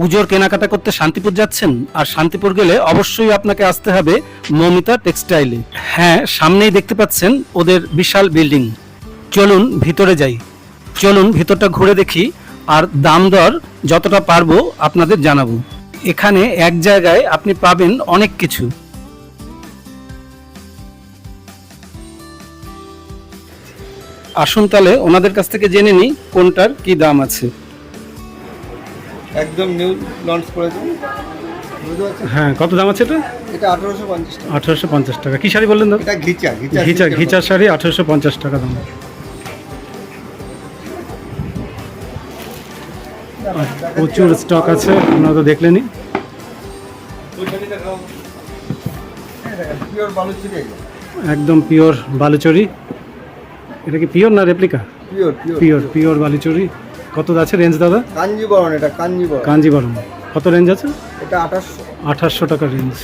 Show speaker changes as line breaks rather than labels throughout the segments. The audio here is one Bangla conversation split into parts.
পুজোর কেনাকাটা করতে শান্তিপুর যাচ্ছেন? আর শান্তিপুর গেলে অবশ্যই আপনাকে আসতে হবে মমিতা টেক্সটাইলে। হ্যাঁ সামনেই দেখতে পাচ্ছেন ওদের বিশাল বিল্ডিং। চলুন ভিতরে যাই। চলুন ভিতরটা ঘুরে দেখি, আর দাম দর যতটা পারব আপনাদের জানাব। এখানে এক জায়গায় আপনি পাবেন অনেক কিছু। আসুন তাহলে ওনাদের কাছ থেকে জেনে নিই কোনটার কি দাম আছে।
একদম নিউ লঞ্চ করেছে। বুঝতে পারছেন
হ্যাঁ কত দাম আছে এটা?
এটা আঠারোশো পঞ্চাশ টাকা।
আঠারোশো পঞ্চাশ টাকা। কি শাড়ি বললেন দাদা?
এটা ঘিচা ঘিচা
ঘিচা ঘিচার শাড়ি আঠারোশো পঞ্চাশ টাকা দাম। প্রচুর স্টক আছে আপনারা তো
বালুচিরি
একদম পিওর বালুচরি। এটা কি পিওর না replica
pure pure
pure Baluchari. কত আছে রেঞ্জ দাদা?
কাঞ্জিবরণ এটা কাঞ্জিবরণ।
কাঞ্জিবরম কত রেঞ্জ আছে?
এটা আঠাশশো।
আঠাশশো টাকা রেঞ্জ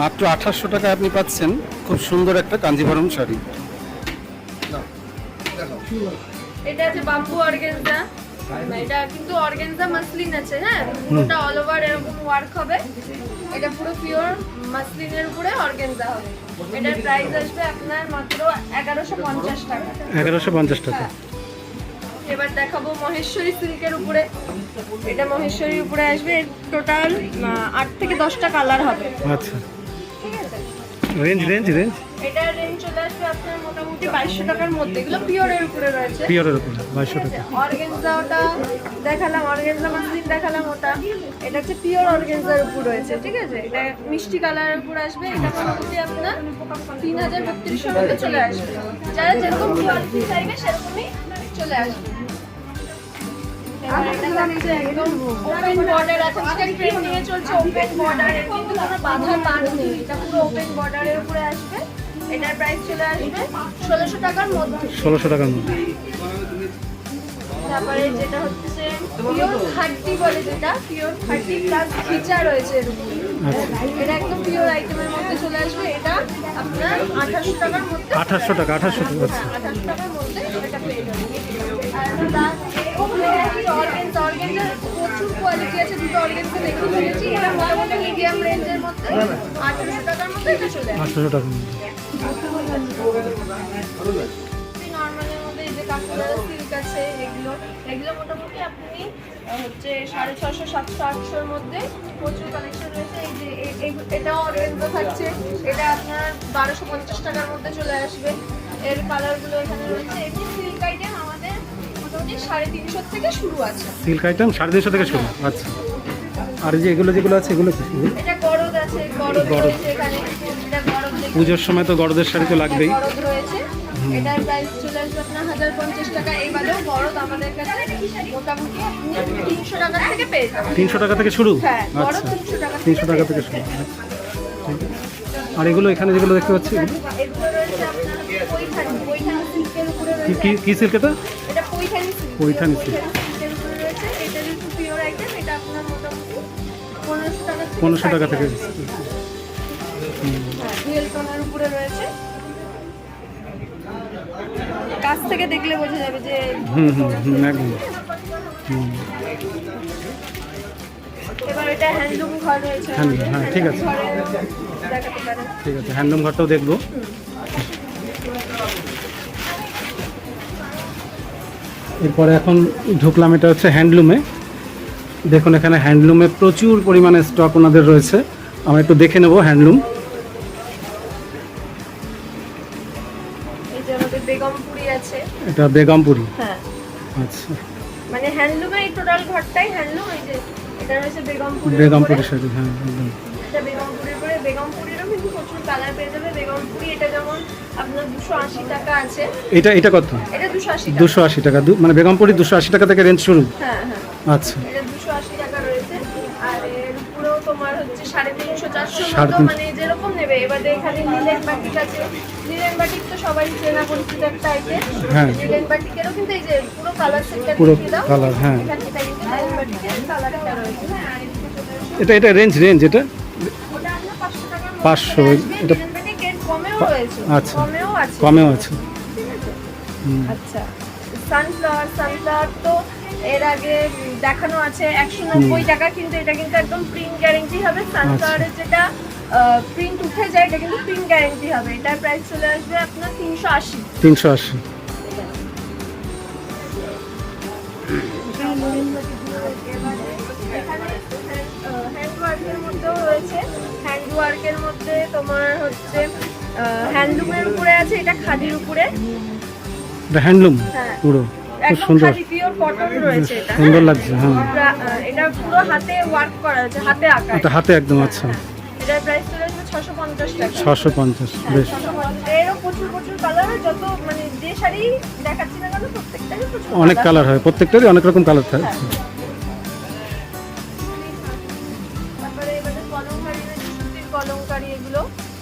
মাত্র আঠাশশো টাকা আপনি পাচ্ছেন খুব সুন্দর একটা কাঞ্জিভরম শাড়ি।
এটা আছে বাম্বু অর্গেনজা এটা কিন্তু অর্গেনজা মাসলিন আছে হ্যাঁ? পুরোটা অল ওভার এরকম ওয়ার্ক হবে। এটা পুরো পিওর মাসলিনের উপরে অর্গেনজা হবে। এটার প্রাইস আসবে আপনার মাত্র এগারোশো পঞ্চাশ টাকা।
এগারোশো পঞ্চাশ টাকা।
হ্যাঁ। এবার দেখাবো মহেশ্বরী সিল্কের উপরে। এটা মহেশ্বরীর উপরে আসবে। টোটাল আট থেকে দশটা কালার হবে।
আচ্ছা। রেঞ্জ রেঞ্জ রেঞ্জ
এটার রেঞ্জ চলে আসবে আপনার মোটামুটি বাইশশো টাকার মধ্যে। এগুলো পিওরের উপরে রয়েছে।
পিওরের উপরে বাইশশো টাকা।
অর্গেনজা ওটা দেখালাম অর্গেনজা মাসলিন দেখালাম ওটা। এটা হচ্ছে পিওর অর্গেনজার উপর রয়েছে ঠিক আছে? এটা মিষ্টি কালারের উপর আসবে। এটা মোটামুটি আপনার তিন হাজার বত্রিশশোর মধ্যে চলে আসবে। যারা যেরকম কোয়ালিটি চাইবে সেরকমই চলে আসবে। ওপেন বর্ডার আছে যেটা ট্রেন্ডিং এ চলছে ওপেন বর্ডার কিন্তু কোনো বাঁধার পান নেই। এটা পুরো ওপেন বর্ডারের উপরে আসবে। এটার প্রাইস চলে আসবে ষোলোশো টাকার মধ্যে।
ষোলোশো টাকার মধ্যে।
তারপরে যেটা হচ্ছে পিওর থার্টি বলে যেটা পিওর থার্টি প্লাস ফিচার রয়েছে এর উপরে।
আচ্ছা।
এটা একদম পিওর আইটেমের মধ্যে চলে আসবে। এটা আপনার আঠাশশো টাকার মধ্যে।
আঠাশশো টাকা আঠাশশো টাকা আচ্ছা।
আঠাশশো টাকার মধ্যে এটা পেয়ে যাবেন। আর প্রচুর কোয়ালিটি আছে মোটামুটি আঠারোশো টাকার মধ্যে। এটা চলে নর্মালের মধ্যে যে সিল্ক আছে এগুলো এগুলো মোটামুটি আপনি হচ্ছে সাড়ে ছশো সাতশো আটশোর মধ্যে প্রচুর রয়েছে এটাও থাকছে এটা আপনার বারোশো পঞ্চাশ টাকার মধ্যে চলে আসবে এর কালারগুলো এখানে রয়েছে সিল্ক মোটামুটি সাড়ে তিনশো থেকে শুরু আছে।
সিল্ক আইটেম সাড়ে তিনশো থেকে শুরু? আচ্ছা। আর যে এগুলো যেগুলো আছে এগুলো কি?
এটা গরদ আছে গরদ
গরদ।
রয়েছে এখানে এটা গরদ
পুজোর সময় তো গরদের শাড়ি তো লাগবেই।
গরদ রয়েছে। এটার প্রাইস চলে আসবে আপনার হাজার পঞ্চাশ টাকা। এবারেও গরদ আমাদের কাছে মোটামুটি আপনি তিনশো টাকা থেকে পেয়ে যাবেন।
তিনশো টাকা থেকে শুরু?
হ্যাঁ গরদ
আচ্ছা।
তিনশো টাকা
তিনশো টাকা থেকে শুরু। আচ্ছা। আর এগুলো এখানে যেগুলো দেখতে পাচ্ছি? কি
রয়েছে
কি কি সিল্ক এটা?
সিল্ক মোটামুটি পনেরোশো টাকা থেকে হ্যাঁ উপরে রয়েছে। কাছ থেকে দেখলে বোঝা যাবে যে
হুম হুম হুম একদম। হুম
এবার এটা হ্যান্ডলুম ঘর রয়েছে।
Handloom, হ্যাঁ, ঠিক আছে। ঠিক আছে হ্যান্ডলুম ঘরটাও দেখব। এরপরে এখন ঢুকলাম এটা হচ্ছে হ্যান্ডলুমে। দেখুন এখানে হ্যান্ডলুমে প্রচুর পরিমাণে স্টক ওনাদের রয়েছে। আমরা একটু দেখে নেব হ্যান্ডলুম।
বেগমপুরি
এটা বেগমপুরি?
হ্যাঁ।
আচ্ছা।
মানে হ্যান্ডলুমে এই টোটাল ঘরটাই হ্যান্ডলুম এই যে এটা রয়েছে বেগমপুরি
বেগমপুরি শাড়ি হ্যাঁ একদম।
এটা বেগমপুরির পরে বেগমপুরিরও কিন্তু প্রচুর কালার পেয়ে যাবে বেগমপুরি এটা যেমন আপনার দুশো আশি টাকা আছে।
এটা এটা কত?
এটা দুশো আশি টাকা।
দুশো আশি টাকা মানে বেগমপুরি দুশো আশি টাকা থেকে রেঞ্জ শুরু?
হ্যাঁ হ্যাঁ।
আচ্ছা।
এটা দুশো আশি টাকা রয়েছে। আর এর উপরেও তোমার হচ্ছে সাড়ে তিনশো চারশো মতো মানে যেরকম নেবে। এবারে এখানে লিলেন বাটিক আছে। লিলেন বাটিক তো সবাই চেনা পরিচিত একটা আইটেম
হ্যাঁ।
লিলেন বাটিকেরও কিন্তু এই যে পুরো কালার সেটটা
পুরো
দেখিয়ে
হ্যাঁ।
এটা।
এটা রেঞ্জ রেঞ্জ এটা?
পাঁচশো টাকার মধ্যে
500,
চলে আসবে।
এটা- আচ্ছা।
কমেও আছে।
হুম।
আচ্ছা। সানফ্লাওয়ার সানফ্লাওয়ার তো এর আগে দেখানো আছে একশো নব্বই টাকা কিন্তু এটা কিন্তু একদম প্রিন্ট গ্যারেন্টি হবে। সানফ্লাওয়ারের যেটা প্রিন্ট উঠে যায় এটা কিন্তু প্রিন্ট গ্যারেন্টি হবে। এটার প্রাইস চলে আসবে আপনার তিনশো আশি।
তিনশো আশি।
এখানে হ্যান্ড ওয়ার্কের মধ্যেও রয়েছে হ্যান্ড ওয়ার্কের মধ্যে তোমার হচ্ছে হ্যান্ডলুমের উপরে আছে এটা। খাদির উপরে
হ্যান্ডলুম
হ্যাঁ।
পুরো খুব সুন্দর সুন্দর লাগছে হ্যাঁ
এটা পুরো হাতে ওয়ার্ক করা আছে হাতে আঁকা
হাতে একদম আচ্ছা।
এটার প্রাইস চলে ছশো পঞ্চাশ টাকা।
ছশো পঞ্চাশ
হ্যাঁ,
বেশ
650 এরও প্রচুর প্রচুর কালার যত মানে
অনেক কালার হয় প্রত্যেকটারই অনেক রকম কালার থাকে।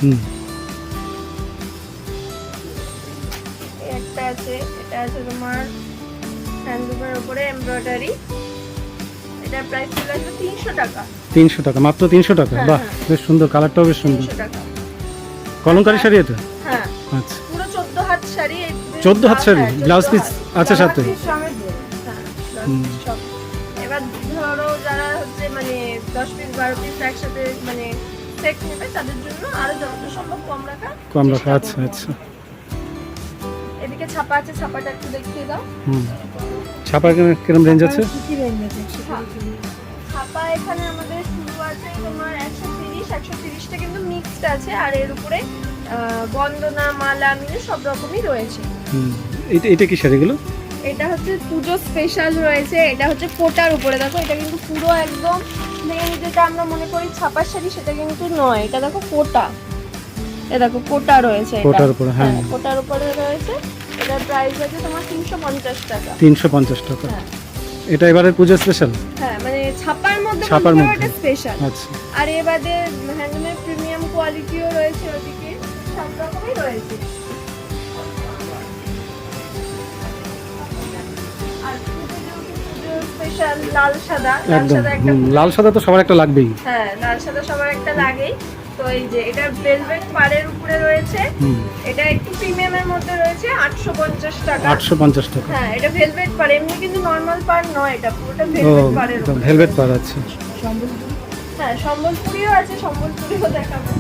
হুম।
একটা আছে এটা আছে তোমার হ্যান্ডলুমের উপরে এমব্রয়ডারি এটার প্রাইস চলে আসবে তিনশো টাকা।
তিনশো টাকা মাত্র তিনশো টাকা?
হ্যাঁ,
বাহ
হ্যাঁ।
বেশ সুন্দর কালারটাও বেশ সুন্দর।
টাকা।
কলমকারি শাড়ি এটা?
হ্যাঁ
আচ্ছা।
পুরো চোদ্দ হাত শাড়ি
14 হাত শাড়ি?
হ্যাঁ, 14
ব্লাউজ পিস। আছে সাথে?
এবার ধরো যারা হচ্ছে মানে দশ পিস বারো পিস একসাথে মানে সেট নেবে তাদের জন্য আরও যত সম্ভব কম রাখা
কম রাখা আচ্ছা আচ্ছা।
এদিকে ছাপা আছে ছাপাটা একটু দেখিয়ে দাও।
হুম। ছাপা কিরম- রেঞ্জ আছে?
হ্যাঁ। ছাপা এখানে আমাদের শুরু আছে তোমার একশো তিরিশ একশো তিরিশটা কিন্তু মিক্সড আছে আর এর উপরে বন্দনা মালা মিলে সব রকমই রয়েছে।
এটা এটা কি শাড়িগুলো
এটা হচ্ছে পুজো স্পেশাল রয়েছে এটা হচ্ছে কোটার উপরে। দেখো এটা কিন্তু পুরো একদম প্লেন যেটা আমরা মনে করি ছাপার শাড়ি সেটা কিন্তু নয়। এটা দেখো কোটা এ দেখো কোটা রয়েছে এটা।
কোটার উপরে, হ্যাঁ।
কোটার উপরে রয়েছে। এটার প্রাইস আছে তোমার তিনশো পঞ্চাশ টাকা। হ্যাঁ।
এটা এবারের পুজো স্পেশাল
হ্যাঁ মানে ছাপার মধ্যে
ছাপার মধ্যে।
স্পেশাল
আচ্ছা।
আর এ বাদে হ্যান্ডলুমের প্রিমিয়াম কোয়ালিটিও রয়েছে ওদিকে। সব রকমই রয়েছে। লাল সাদা। লাল সাদা
তো সবার একটা লাগবেই।
হ্যাঁ লাল সাদা সবার একটা লাগেই। তো এই যে এটা ভেলভেট পাড়ের উপরে রয়েছে। এটা একটু প্রিমিয়ামের মধ্যে রয়েছে আটশো পঞ্চাশ টাকা।
আটশো পঞ্চাশ টাকা।
হ্যাঁ এটা ভেলভেট পাড় এমনি কিন্তু নর্মাল পাড় নয় এটা পুরোটা ভেলভেট পাড়ের উপরে।
ভেলভেট পার আছে।
হ্যাঁ সম্বলপুরিও আছে সম্বলপুরিও দেখাবো।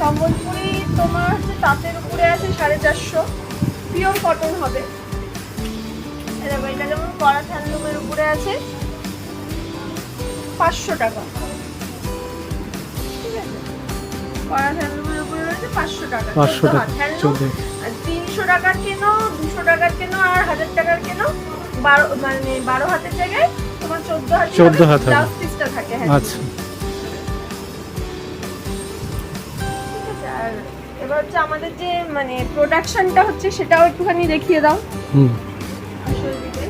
সম্বলপুরি তোমার হচ্ছে তাঁতের উপরে আছে সাড়ে চারশো। পিওর কটন হবে। এটা যেমন করা হ্যান্ডলুমের উপরে আছে। পাঁচশো টাকা। ঠিক আছে? করা হ্যান্ডলুমের উপরে রয়েছে পাঁচশো টাকা।
500 টাকা,
তিনশো টাকার কেনো দুশো টাকার কেনো আর হাজার টাকার কেনো? বারো মানে বারো হাতের জায়গায় তোমার চোদ্দ হাত
14 হাত
ব্লাউজ পিসটা থাকে হ্যাঁ।
আচ্ছা।
আর এবার হচ্ছে আমাদের যে মানে প্রোডাকশনটা হচ্ছে সেটাও একটুখানি দেখিয়ে দাও।
হুম।
আসল দিকে।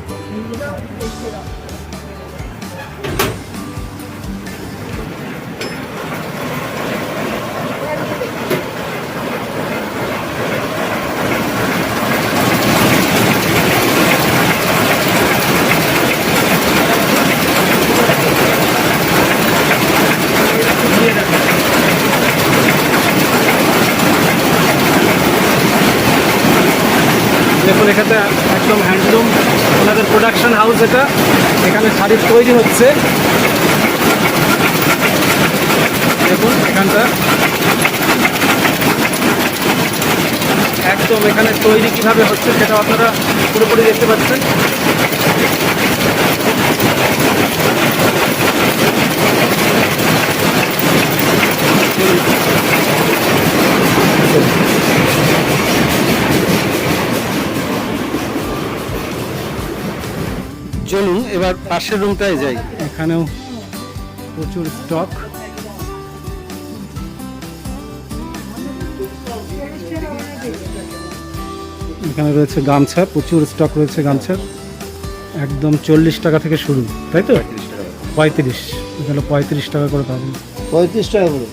দেখিয়ে দাও।
দেখুন এখানে একদম হ্যান্ডলুম ওনাদের প্রোডাকশন হাউস এটা। এখানে শাড়ি তৈরি হচ্ছে। দেখুন, এখানটা। একদম এখানে তৈরি কীভাবে হচ্ছে সেটা আপনারা পুরোপুরি দেখতে পাচ্ছেন। চলুন এবার পাশের রুমটায় যাই। এখানেও প্রচুর স্টক। এখানে রয়েছে গামছা প্রচুর স্টক রয়েছে গামছার। একদম চল্লিশ টাকা থেকে শুরু তাই তো? পঁয়ত্রিশ এখানে পঁয়ত্রিশ টাকা করে পাবেন
পঁয়ত্রিশ টাকা করে।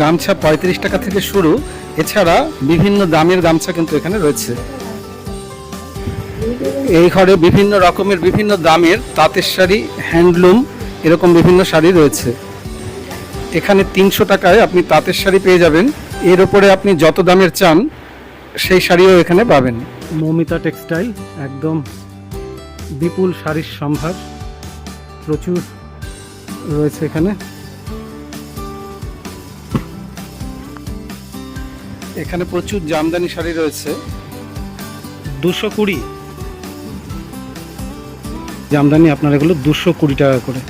গামছা পঁয়ত্রিশ টাকা থেকে শুরু এছাড়া বিভিন্ন দামের গামছা কিন্তু এখানে রয়েছে। এই ঘরে বিভিন্ন রকমের বিভিন্ন দামের তাঁতের শাড়ি হ্যান্ডলুম এরকম বিভিন্ন শাড়ি রয়েছে। এখানে তিনশো টাকায় আপনি তাঁতের শাড়ি পেয়ে যাবেন। এর ওপরে আপনি যত দামের চান সেই শাড়িও এখানে পাবেন। মমিতা টেক্সটাইল একদম বিপুল শাড়ির সম্ভার প্রচুর রয়েছে এখানে। এখানে প্রচুর জামদানি শাড়ি রয়েছে। দুশো কুড়ি জামদানি আপনার এগুলো দুশো কুড়ি টাকা করে।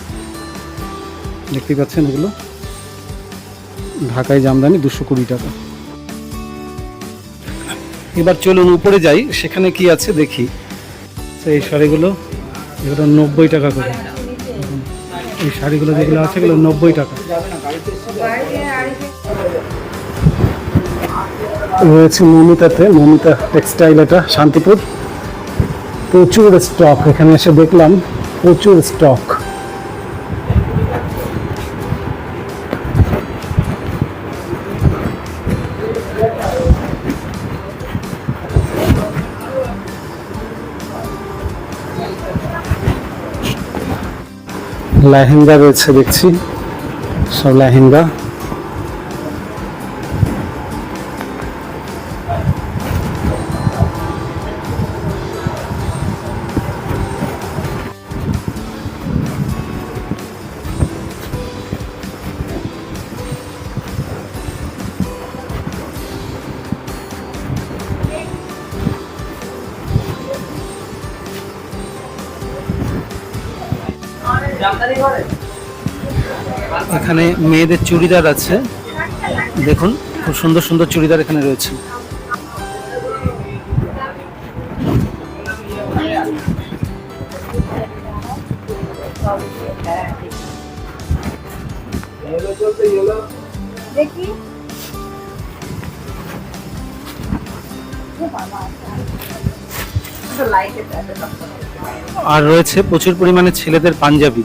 দেখতে পাচ্ছেন এগুলো? ঢাকায় জামদানি দুশো কুড়ি টাকা। এবার চলুন উপরে যাই, সেখানে কি আছে দেখি। তো এই শাড়িগুলো, এগুলো নব্বই টাকা করে। এই শাড়িগুলো যেগুলো আছে, এগুলো নব্বই টাকা। রয়েছে মমিতাতে, মমিতা টেক্সটাইল এটা, শান্তিপুর। প্রচুর স্টক এখানে এসে দেখলাম প্রচুর স্টক লেহেঙ্গা রয়েছে দেখছি সব লেহেঙ্গা। এখানে মেয়েদের চুড়িদার আছে। দেখুন খুব সুন্দর সুন্দর চুড়িদার এখানে রয়েছে।
দেখি।
আর রয়েছে প্রচুর পরিমাণে ছেলেদের পাঞ্জাবি।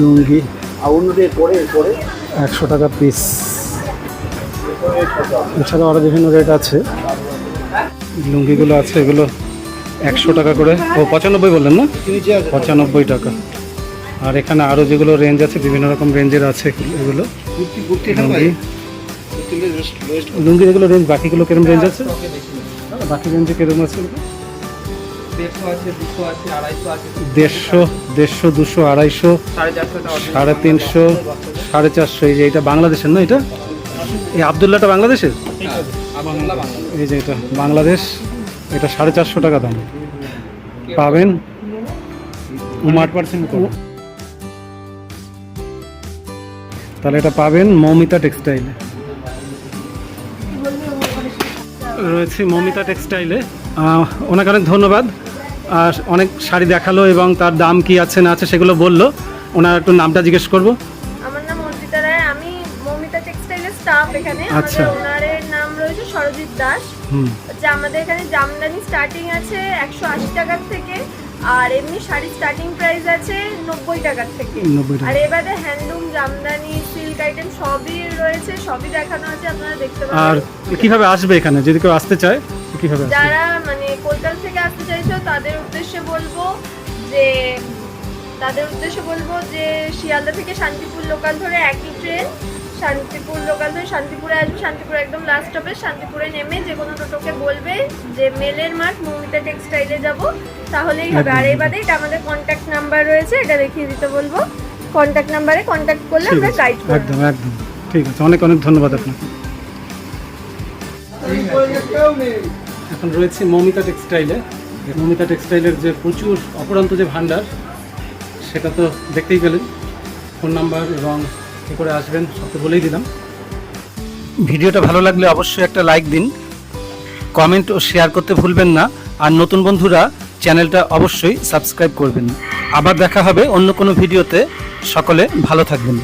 লুঙ্গি। একশো টাকা পিস এছাড়া আরও বিভিন্ন রেট আছে। লুঙ্গিগুলো আছে এগুলো একশো টাকা করে। ও পঁচানব্বই বললেন না? পঁচানব্বই টাকা। আর এখানে আরও যেগুলো রেঞ্জ আছে বিভিন্ন রকম রেঞ্জের আছে এগুলো। লুঙ্গি। লুঙ্গি যেগুলো রেঞ্জ বাকিগুলো কিরম রেঞ্জ আছে? বাকি রেঞ্জে কিরম আছে? এগুলো?
দেড়শো আছে দুশো আছে আড়াইশো আছে।
দেড়শো দুশো আড়াইশো
সাড়ে
তিনশো সাড়ে চারশো এই যে এটা বাংলাদেশের না এটা? এই আবদুল্লাহটা বাংলাদেশের?
বাংলা বাংলা
এই যে এটা বাংলাদেশ এটা সাড়ে চারশো টাকা দাম। পাবেন পার্সেন্ট তাহলে এটা পাবেন মৌমিতা টেক্সটাইলে। রয়েছে মৌমিতা টেক্সটাইলে। ওনাকে অনেক ধন্যবাদ। অনেক শাড়ি দেখাল এবং তার দাম কি আছে না আছে সেগুলো বলল। ওনার একটু নামটা জিজ্ঞেস করব।
আমার নাম অর্পিতা রায়। আমি মমিতা টেক্সটাইলের স্টাফ এখানে।
আচ্ছা।
ওনারের নাম রয়েছে সরজিৎ দাস। আমাদের এখানে জামদানি স্টার্টিং আছে একশো আশি টাকার থেকে আর এমনি শাড়ির স্টার্টিং প্রাইস আছে নব্বই টাকার থেকে। আর এবারে হ্যান্ডলুম জামদানি সিল্ক আইটেম সবই রয়েছে সবই দেখানো আছে আপনারা দেখতে
আর কীভাবে আসবে এখানে? যদি কেউ আসতে চায় কীভাবে
যারা তাদের উদ্দেশ্যে বলব যে তাদের উদ্দেশ্যে বলব যে শিয়ালদা থেকে শান্তিপুর লোকাল ধরে একই ট্রেন শান্তিপুর লোকাল ধরে শান্তিপুরে আসবে। শান্তিপুর একদম লাস্ট স্টপে শান্তিপুরে নেমে যে কোনো টোটোকে বলবে যে মেলের মাঠ মৌমিতা টেক্সটাইলে যাব। তাহলেই হবে। আর। এই বাদে এটা আমাদের কন্ট্যাক্ট নাম্বার রয়েছে। এটা দেখিয়ে দিতে বলব। কন্ট্যাক্ট নাম্বারে কন্ট্যাক্ট করলে আমরা গাইড করব
একদম একদম। ঠিক আছে। অনেক অনেক ধন্যবাদ আপনাকে। এখন রয়েছে মমিতা টেক্সটাইলে মমিতা টেক্সটাইলের যে প্রচুর অপরান্ত যে ভান্ডার সেটা তো দেখতেই পেলেন। ফোন নাম্বার এবং কী করে আসবেন, সব তো বলেই দিলাম। ভিডিওটা ভালো লাগলে অবশ্যই একটা লাইক দিন, কমেন্ট ও শেয়ার করতে ভুলবেন না, আর নতুন বন্ধুরা চ্যানেলটা অবশ্যই সাবস্ক্রাইব করবেন। আবার দেখা হবে অন্য কোনো ভিডিওতে, সকলে ভালো থাকবেন।